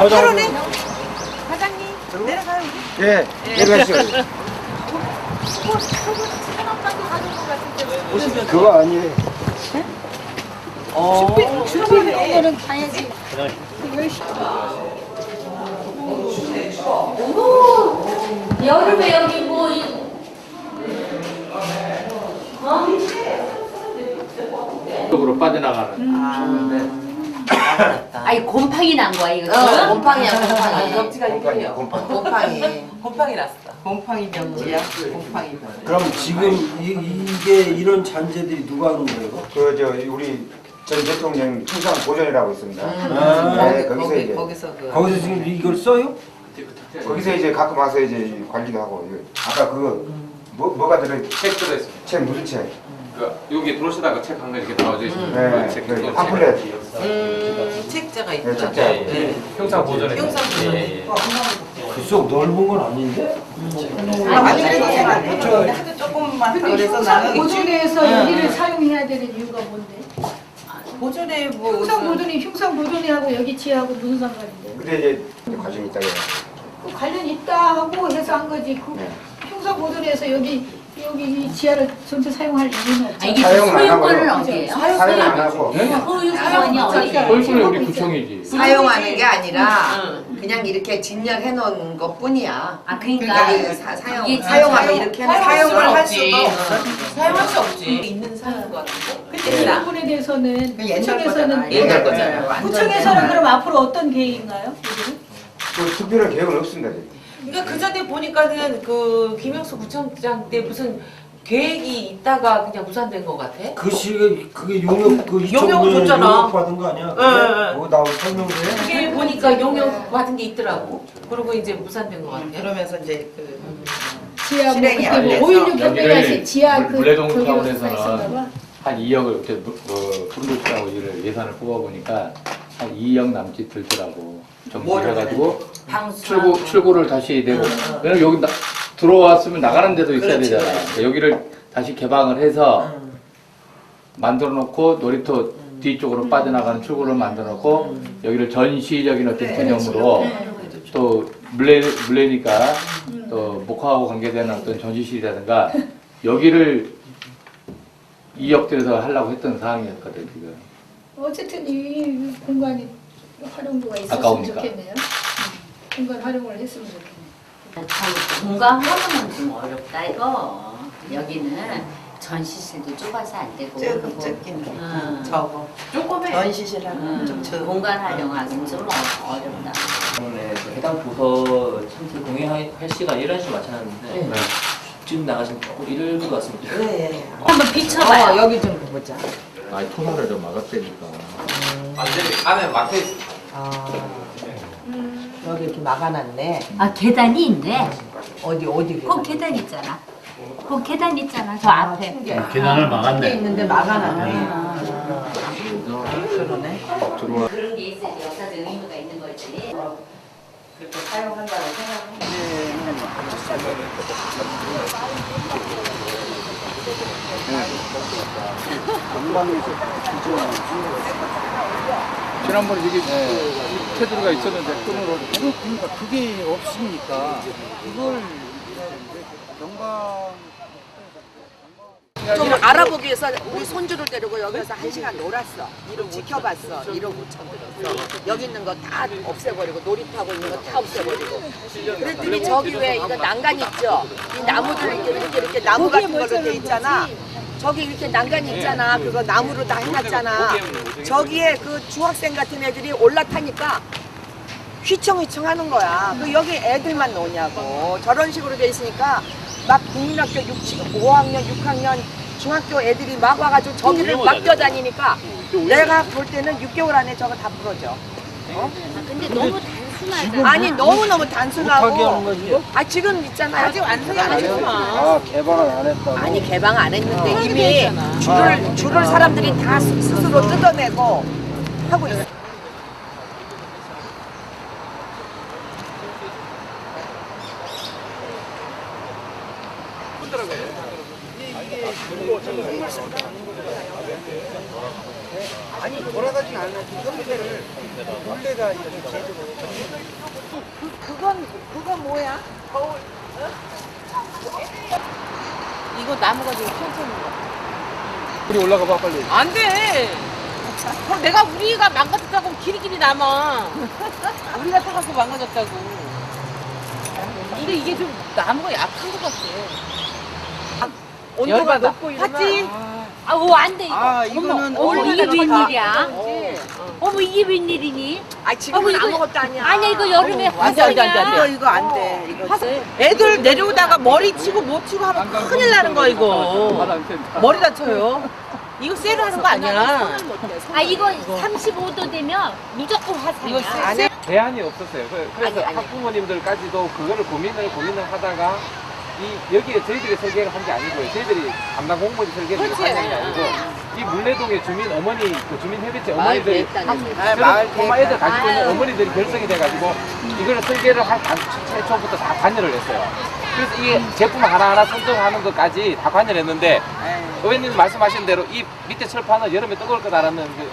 8원에? 사장님 내려가요 우리? 예, 내려가시죠. 뭐 저거 천원 정도 가져온 것 같은데 그거 아니에요. 주문을 오늘은 가야지. 여름에 여기 뭐 이- 쪽으로 빠져나가는 아 니 곰팡이 난 거야 이거 어, 지금? 곰팡이야, 곰팡이. 명지가 이거예요 곰팡이. 곰팡이. 곰팡이 났어 곰팡이 명지야. 곰팡이. 그럼 지금 이, 이게 이런 잔재들이 누가 하는 거예요? 그, 저, 우리 전 대통령 통상 보전이라고 있습니다. 아, 네, 거기서 거기, 이제, 거기서 그. 거기서 지금 이걸 써요? 거기서 이제 가끔 와서 이제 관리도 하고, 이거 아까 그거, 뭐, 뭐가 들어있, 책 들어있습니다. 책, 무슨 책? 그 여기 들어오시다가 책 한 권 이렇게 나와져 있습니다. 네, 그 책, 그 책. 팜플렛. 음, 책자가 네, 있구나. 책자. 예, 형사 보존에 형사 보존에. 그쪽 넓은 건 아닌데? 아니, 그래도 하도 조금만 근데 그래서 형상 나는 보존에서 응. 여기를 사용해야 되는 이유가 뭔데? 보존에 뭐 흉상 무슨- 보존이 흉상 보존이하고 여기 지하고 무슨 상관인데? 근데 이제 과정이 있다고 해요. 그 관련 있다 하고 해서 한 거지. 그 네. 흉상 보존에서 여기 여기 이 지하를 전체 사용할 이유는 아, 없잖아. 이게 사용은 안 소유권은 하고요. 어디예요? 사용 안 하고. 소유권이 어디예요? 얼굴에 우리 구청이지. 사용하는 게 아니라 그냥 이렇게 진열해 놓은 것 뿐이야. 아 그러니까 그러니까 사, 사용, 이게 사용하면 사용- 이렇게 해놓은 사용을. 할 수도 사용할 수 없지 있는 사는 것 같은데 근데 이 부분에 대해서는 그 옛날 구청에서는 거잖아. 옛날 거잖아요. 완전 구청에서는 옛날. 그럼 앞으로 어떤 계획인가요? 그 특별한 계획은 없습니다. 그러니까 그 전에 보니까는 그 김영수 구청장 때 무슨 계획이 있다가 그냥 무산된 것 같아 그 시에 그게 용역 그 용역을 2000년에 줬잖아. 용역 받은 거 아니야? 그게? 네. 그거 나올 설명서에? 그게 보니까 용역 받은 게 있더라고 그리고 이제 무산된 것 같아 그러면서 이제 그 지하 뭐 실행이 안 그때 돼서. 5.16 협회가 지하 그 물레동 있었나 봐. 한 2억을 이렇게 뭐 분들하고 이를 예산을 뽑아보니까 한 2억 남짓 들더라고. 좀 뭐를 해가지고 방수 출구 출구를 다시 되고 왜냐면 여기 나, 들어왔으면 나가는 데도 있어야 그렇지, 되잖아. 그러니까 여기를 다시 개방을 해서 음. 만들어 놓고 놀이터 뒤쪽으로 빠져나가는 출구를 만들어 놓고 여기를 전시적인 어떤 그래, 개념으로 네. 또 물레 물레니까 음. 또 목화하고 관계되는 어떤 전시실이라든가 여기를 2억 들여서 하려고 했던 사항이었거든 지금. 어쨌든 이 공간이 활용도가 있었으면 아까우니까. 좋겠네요. 음, 공간 활용을 했으면 좋겠네요. 참 활용은 좀 어렵다 이거 여기는 전시실도 좁아서 안 되고 조금 그리고 적긴 음. 적어. 조금해 전시실하고 음, 좀 적. 공간 활용하기는 좀 어- 어렵다 때문에 그 해당 부서 참석 동행할 시간 11시 맞춰놨는데 네. 지금 나가시면 조금 이를 것 같습니다. 그래. 한번 비춰봐요 어, 여기 좀 보자. 아니 토사를 좀 막았다니까. 완전히 안에 막혀 있어. 아, 여기 이렇게 막아놨네. 아 계단이 있네 어디 어디 그 계단 있잖아 그 계단 있잖아 저 앞에 계단을 막았네. 있는데 막아놨네. 아. 그러네. 그런 게 있어야 역사적 의미가 있는 거지 그렇게 사용한다고 생각하면. 지난번에 여기 테두리가 있었는데 끈으로. 그러니까 그게 없으니까 이걸 경방 좀 알아보기 위해서 우리 손주를 데리고 여기서 한 시간 놀았어. 이름 지켜봤어. 이름 붙여들었어. 여기 있는 거 다 없애버리고 놀이터하고 있는 거 다 없애버리고. 그랬더니 저기 왜 이거 난간 있죠? 이 나무들 이렇게 이렇게, 이렇게 나무 같은 걸로 돼 있잖아. 저기 이렇게 난간 있잖아. 그거 나무로 다 해놨잖아. 저기에 그 중학생 같은 애들이 올라타니까 휘청휘청 하는 거야. 그 여기 애들만 노냐고. 저런 식으로 돼 있으니까 막 국민학교 6, 5학년, 6학년 중학교 애들이 막 와가지고 저기를 막 뛰어다니니까 내가 볼 때는 6개월 안에 저거 다 부러져. 근데 너무 단순하다 아니 너무너무 못하게 하는 단순하고 거지? 아 지금 있잖아요. 아직 완성이 안 했구나. 아 개방을 안 했다고? 아니 개방 안 했는데 이미 줄을 줄을 사람들이 다 스- 스스로 뜯어내고 하고 있어. 아니 돌아가지 않아. 그 형태를 원래가 이렇게 제대로. 그건 그건 뭐야? 이거 나무가 지금 천천히 우리 올라가 봐 빨리. 안 돼. 그럼 내가 우리가 망가졌다고 길이길이 남아. 우리가 타갖고 망가졌다고. 근데 이게 좀 나무가 약한 것 같아. 온도가 높고 이러면. 봤지? 아우 안 돼 이거. 아, 이거는 어머, 어머 이게 얼마나 웬일이야? 어머 이게 웬일이니? 아 지금은 어머, 이거- 아무것도 아니야. 아니야 이거 여름에 안 돼, 안 돼, 안 돼, 안 돼. 이거 이거 안 돼. 이거 애들 내려오다가 머리 치고 못 치고 하면 큰일 나는 거야 이거. 머리 다쳐요. 이거 쎄로 하는 거 아니야. 아 이거 35도 되면 무조건 화상이야. 이거 쎄. 대안이 없었어요. 그- 그래서. 학부모님들까지도 그거를 고민을 고민을 하다가 이 여기에 저희들이 설계를 한 게 아니고요. 저희들이 담당 공무원이 설계를 한게 아니고 이 물레동의 주민 어머니 그 주민 협의체 어머니들이 아, 마을 애들 가지고 있는 어머니들이 결성이 돼가지고 이거를 설계를 할 당- 최초부터 다 관여를 했어요. 그래서 이게 제품 하나하나 선정하는 것까지 다 관여를 했는데 의원님 말씀하신 대로 이 밑에 철판은 여름에 뜨거울 거다라는 그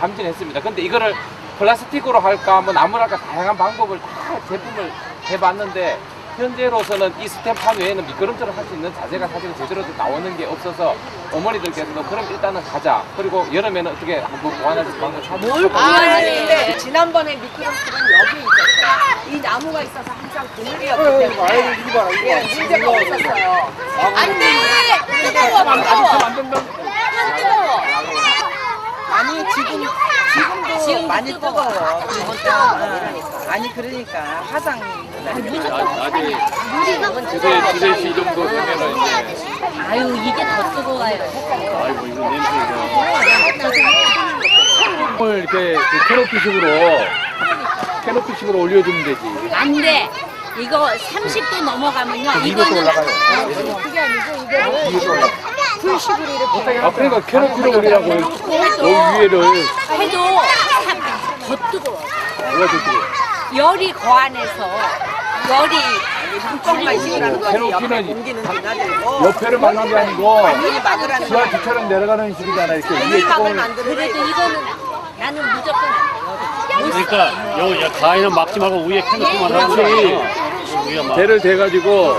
감지했습니다. 근데 이거를 플라스틱으로 할까, 뭐 나무로 할까 다양한 방법을 다 제품을 해봤는데 현재로서는 이 스탬판 외에는 미끄럼틀을 할 수 있는 자재가 사실 제대로 나오는 게 없어서 어머니들께서도 그럼 일단은 가자. 그리고 여름에는 어떻게 뭐 보완할 수 있는 방법을 찾아보고 아, 근데 지난번에 미끄럼틀은 여기 있었어요. 이 나무가 있어서 항상 그늘이었기 때문에 아이고 이거 봐라 이거. 예, 문제가 없었어요. 안 돼. 뜨거워 뜨거워. 뜨거워. 아니 지금 지금도 많이 뜨거워. 뜨거워. 그러니까 어, 아니 그러니까 화상 우리가 두세 두세 시 정도 되면은 아유 이게 더 뜨거워요. 아이고 이거 냄새가. 을 이렇게 그 캐노피식으로 캐노피식으로 올려주면 되지. 안 돼. 이거 30도 넘어가면요. 이것도 이거는 올라가요. 그게 아니고 이것도 올라. 풀식으로 이렇게 아 그러니까 캐노피로 올리라고 여기 위에를 해도 더 뜨거워. 좋지? 열이 거안해서 열이 있으라는 거지. 옆에 캐노피는 공기는 지나들고. 옆에를 막는 게 아니고 막으라는 지하 거야. 뒤처럼 내려가는 식이잖아 이렇게 위에 막으면 뚜껑을. 안 그래도 이거는 나는 무조건 그러니까 요 가위는 막지 말고 위에 캐노피만 하고 위에 막. 대를 대가지고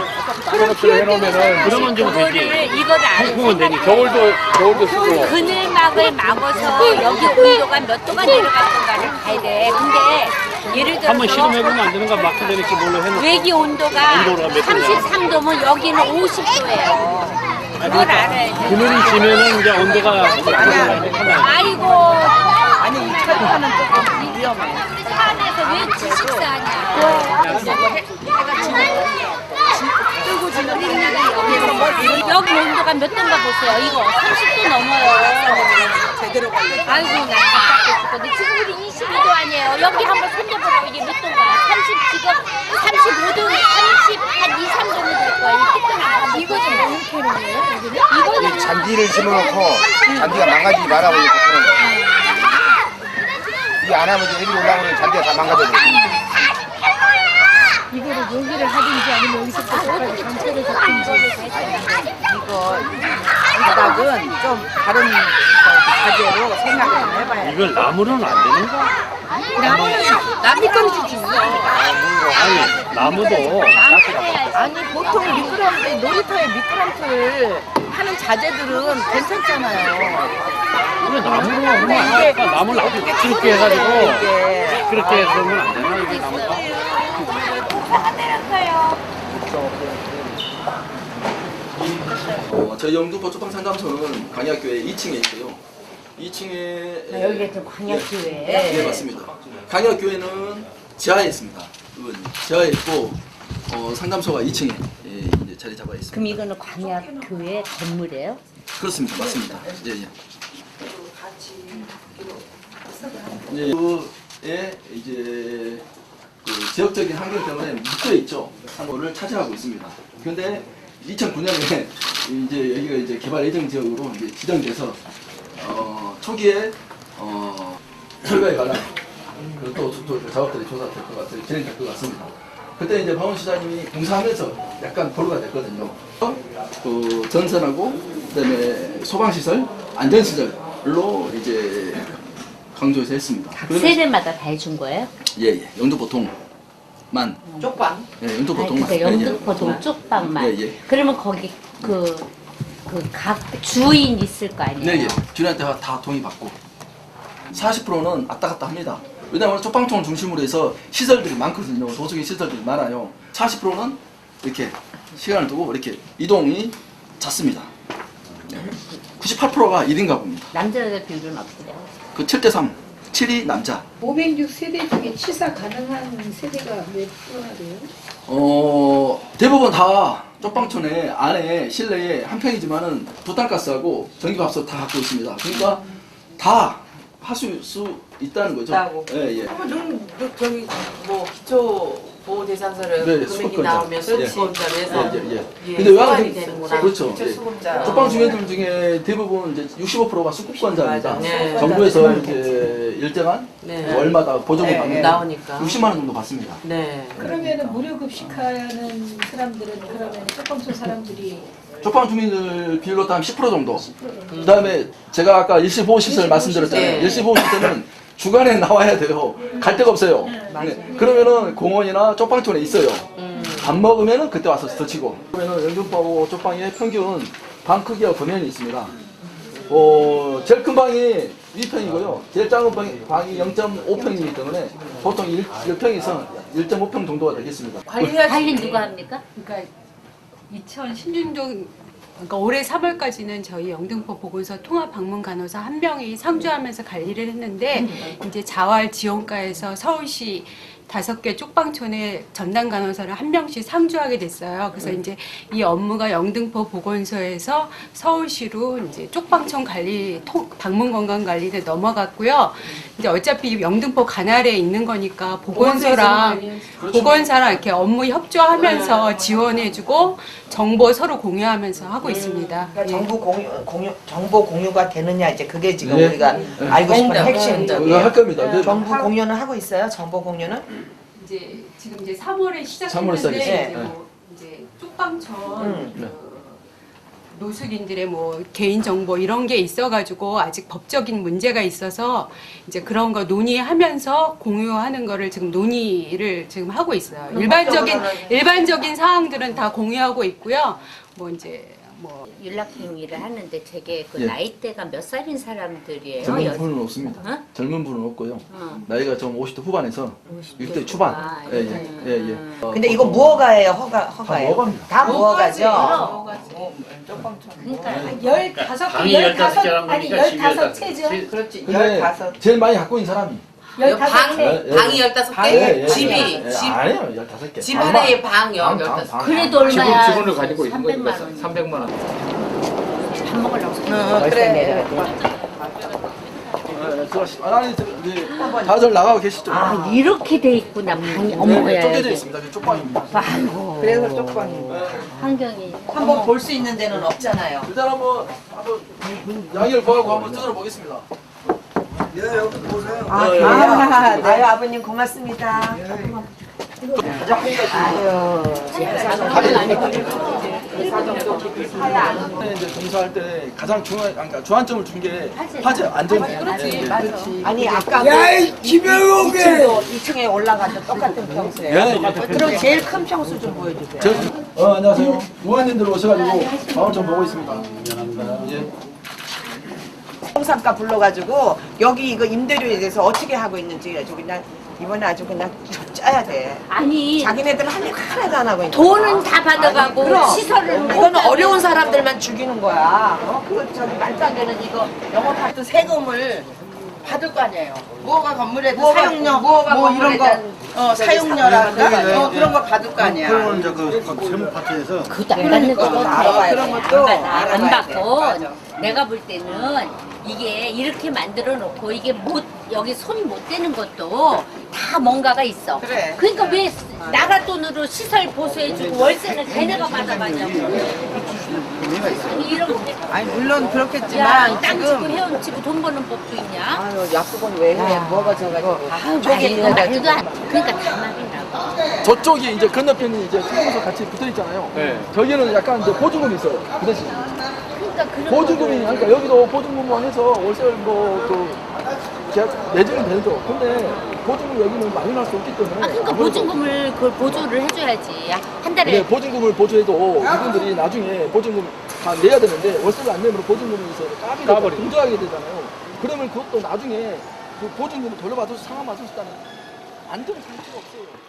캐노피를 해놓으면은 그러면 좀 이거를 되지 이거를 안 통풍은 되니까. 겨울도 겨울도 쓰고. 그늘막을 막아서 여기 온도가 몇 도가 내려갈 건가를 봐야 돼. 근데 예를 한번 들어서 실험해보면 안 되는 거 막게 되니까 뭘로 해놓고 외기 온도가 온도가 몇 도냐? 33도면 여기는 50도예요. 그걸 알아야 돼. 그늘이 지면은 이제 온도가 아이고 아니 이 철판은 조금 위험해. 산에서 왜 지식사냐. 뜨고 지는 여기서 뭐 이런 여기 온도가 몇 도인가 보세요. 이거 30도 넘어요. 제대로. 아이고 난 답답해 죽겠는데 지금 우리 22도 아니에요. 여기 한번 손 잡으라고 이게 몇 도인가? 30 지금 35도, 30, 한 2, 3도는 될 거야. 이 이거 좀 너무? 여기는? 이거는 잔디를 심어놓고 잔디가 망가지지 말라고 이렇게 그런 거야. 이게 안 하면 이제 애들이 올라오면 잔디가 다 망가져 버려. 이거를 여기를 하든지 아니면 여기서부터 전체를 잡든지 이거 바닥은 좀 다른 자재로 생각을 좀 해봐야 돼. 이걸 나무로는 안 되는 거야? 나 미끄럼지 있어. 아니 나무도 아니 보통 미끄럼 놀이터에 미끄럼틀 하는 자재들은 괜찮잖아요. 왜 나무로 하면 안 될까 나무를 아주 그렇게 해가지고 이게. 그렇게 해서 하면 안 되나 이게 나무가? 어, 저희 영등포 초당상담소는 강의학교에 2층에 있고요. 2층에 여기가 좀 광역교회. 네, 맞습니다. 강의학교에는 지하에 있습니다. 의원님. 지하에 있고 어, 상담소가 2층에 예, 이제 자리 잡아 있습니다. 그럼 이거는 광역교회 건물이에요? 그렇습니다. 맞습니다. 예, 예. 이제 그에 이제 그 지역적인 환경 때문에 묶여 있죠. 상고를 차지하고 있습니다. 그런데 2009년에 이제 여기가 이제 개발 예정 지역으로 이제 지정돼서 어, 초기에 어, 철거에 관한 그또 또 작업들이 조사될 것 같아요. 진행될 것 같습니다. 그때 이제 박원 시장님이 공사하면서 약간 보류가 됐거든요. 그 전선하고 그다음에 소방시설, 안전시설로 이제 강조해서 했습니다. 그러면서- 세대마다 다 해준 거예요? 예, 예. 영도 보통만. 쪽방. 예, 영도 아니, 보통만. 그러니까 예, 예. 영등포 동 쪽방만. 예, 예. 그러면 거기 그, 그 각 주인 있을 거 아니에요? 네, 예. 주인한테 다 동의받고 40%는 왔다 갔다 합니다. 왜냐하면 쪽방통을 중심으로 해서 시설들이 많거든요. 도적인 시설들이 많아요. 40%는 이렇게 시간을 두고 이렇게 이동이 잦습니다. 98%가 1인 가구입니다. 남자 여자 비율은 어떻게 돼요? 그 7대 3, 7이 남자. 506 세대 중에 취사 가능한 세대가 몇 프로나 돼요? 어 대부분 다 쪽방촌에 안에 실내에 한 평이지만은 부탄가스하고 전기밥솥 다 갖고 있습니다. 그러니까 다 하실 수 있다는 거죠. 있다고. 예, 예. 한번 눈, 눈 저기 뭐 기초 보호 대상자를 네, 금액이 수급권자. 나오면 예. 수급권자로 해서 예, 예, 예. 예, 근데 왜 소환이 하는 되는구나. 그렇죠. 기초 예. 수급자. 쪽방 주민들 중에 대부분 이제 65%가 수급권자입니다. 맞아. 네. 정부에서 이제 일정한 네. 월마다 보조금 네, 받는 나오니까. 60만 원 정도 받습니다. 네. 그러면은 무료 급식하는 사람들은 그러면 쪽방촌 사람들이 쪽방 주민들 비율로 따면 10% 정도. 그 다음에 제가 아까 일시보호시설 말씀드렸잖아요. 네. 일시보호시설은 주간에 나와야 돼요. 갈 데가 없어요. 네. 그러면은 공원이나 쪽방촌에 있어요. 밥 먹으면은 그때 와서 스치고. 그러면은 영등포하고 쪽방의 평균 방 크기와 범연이 있습니다. 어, 제일 큰 방이 2평이고요. 제일 작은 방이, 방이 0.5평이기 때문에 보통 1, 1평에서 1.5평 정도가 되겠습니다. 관리 누가 합니까? 그러니까 2016년 그러니까 올해 3월까지는 저희 영등포 보건소 통합 방문 간호사 한 명이 상주하면서 관리를 했는데 이제 자활 지원과에서 서울시 다섯 개 쪽방촌에 전담 간호사를 한 명씩 상주하게 됐어요. 그래서 이제 이 업무가 영등포 보건소에서 서울시로 이제 쪽방촌 관리, 통, 방문 건강 관리에 넘어갔고요. 이제 어차피 영등포 관할에 있는 거니까 보건소랑 보건사랑 이렇게 업무 협조하면서 지원해주고 정보 서로 공유하면서 하고 있습니다. 그러니까 정보 공유, 공유 정보 공유가 되느냐 이제 그게 지금 네. 우리가 네. 알고 싶은 공감, 핵심. 그거 할 겁니다. 네. 정보 공유는 하고 있어요. 정보 공유는 이제 지금 이제 3월에 3월에 시작했는데 시작했어요. 이제 뭐 이제 쪽방촌 음. 네. 그 노숙인들의 뭐 개인 정보 이런 게 있어가지고 아직 법적인 문제가 있어서 이제 그런 거 논의하면서 공유하는 거를 지금 논의를 지금 하고 있어요. 일반적인 일반적인 사항들은 다 공유하고 있고요. 뭐 이제 뭐 윤락행위를 하는데 되게 그 예. 나이대가 몇 살인 사람들이에요? 젊은 여- 분은 없습니다. 어? 젊은 분은 없고요. 어. 나이가 좀 50대 후반에서 60대 초반. 아, 예, 예, 음. 예, 예. 어, 근데 이거 무허가예요, 허가 허가예요? 무허가입니다. 다 무허가죠. 그러니까 열다섯 개, 방이 열다섯 15개라는 아니 거니까 열다섯 15 채죠? 그렇지. 근데 열다섯. 제일 많이 갖고 있는 사람이. 열다섯 방, 채. 예, 예. 방이 15개? 예, 예, 집이, 예, 예. 집, 아니에요, 15개. 집 하나에 방 영, 방, 방, 15개. 방. 그래도 얼마야? 지분, 지분을 가지고 있는 300만 거니까 원. 300만 원. 밥 먹으려고 어, 생각해. 그래. 예, 들어가시- 아, 아니, 저, 이제 다들 나가고 계시죠? 아 이렇게 돼 있구나 방이 네, 어머 네, 야 쪼개져 이게 있습니다. 쪽방입니다. 아이고 그래서 쪽방이. 환경이 한번 볼 수 있는 데는 없잖아요. 일단 한번, 한번 양해를 구하고 한번 뜯어 보겠습니다. 아, 네. 그래요? 아유, 아버님 고맙습니다. 아유. 이제 공사할 때 가장 중요한, 그러니까 주안점을 준 게 화재 안전이에요. 그렇지, 아니 아까 야이 김영옥에 2층에 올라가서 똑같은 평수예요. 예, 그럼 제일 큰 평수 좀 보여주세요. 저, 어, 안녕하세요. 의원님들 오셔가지고 마을 좀 보고 있습니다. 예. 홍삼가 불러가지고 여기 이거 임대료에 대해서 어떻게 하고 있는지 아주 그냥 이번에 아주 그냥 짜야 돼. 아니 자기네들은 한 일 하나도 안 하고 있는 돈은 다 받아가고 그럼. 시설을 못 이거는 어려운 사람들만 죽이는 거야. 어? 그거 저기 말도 안 되는 이거 영업할 세금을 받을 거 아니에요. 무허가 건물에도 사용료, 무허가 뭐 이런 거, 어, 사용료라든가 어, 그런 거 받을 거 아니야. 그러면 이제 그 세무 파트에서 그것도 안 받는 그러니까 거고 그거 알아봐야 그런 돼. 것도 안 받아, 안 알아봐야 돼. 받고 맞아. 내가 볼 때는 이게 이렇게 만들어 놓고 이게 못 여기 손 못 대는 것도 다 뭔가가 있어. 그래. 그러니까 왜 나라 돈으로 시설 보수해주고 월세는 걔네가 받아가냐고. 의미가 있어요. 이런 아니 물론 야, 그렇겠지만 땅 치고 지금 헤엄치고 돈 버는 법도 있냐? 아유 약속은 왜 해? 뭐가 져가지고 아유, 쪼개 말도. 안. 그러니까 다 말이라고. 저쪽이 이제 건너편이 이제 투공소 같이 붙어 있잖아요. 네. 저기는 약간 이제 보증금이 있어요. 그 대신 그러니까 그런 보증금이 그러니까 여기도 보증금만 해서 월세를 뭐그 계약 내주면 되죠. 근데 보증금 여기는 많이 날 수 없기 때문에 아, 그러니까 아무래도 보증금을 그걸 보조를 해줘야지. 한 달에 네, 보증금을 보조해도 이분들이 나중에 보증금 다 내야 되는데 월세를 안 내면 보증금이 있어서 까비를 까버리죠. 공정하게 되잖아요. 그러면 그것도 나중에 그 보증금을 돌려받을 상황 맞을 수 있다는 안전 장치가 없어요.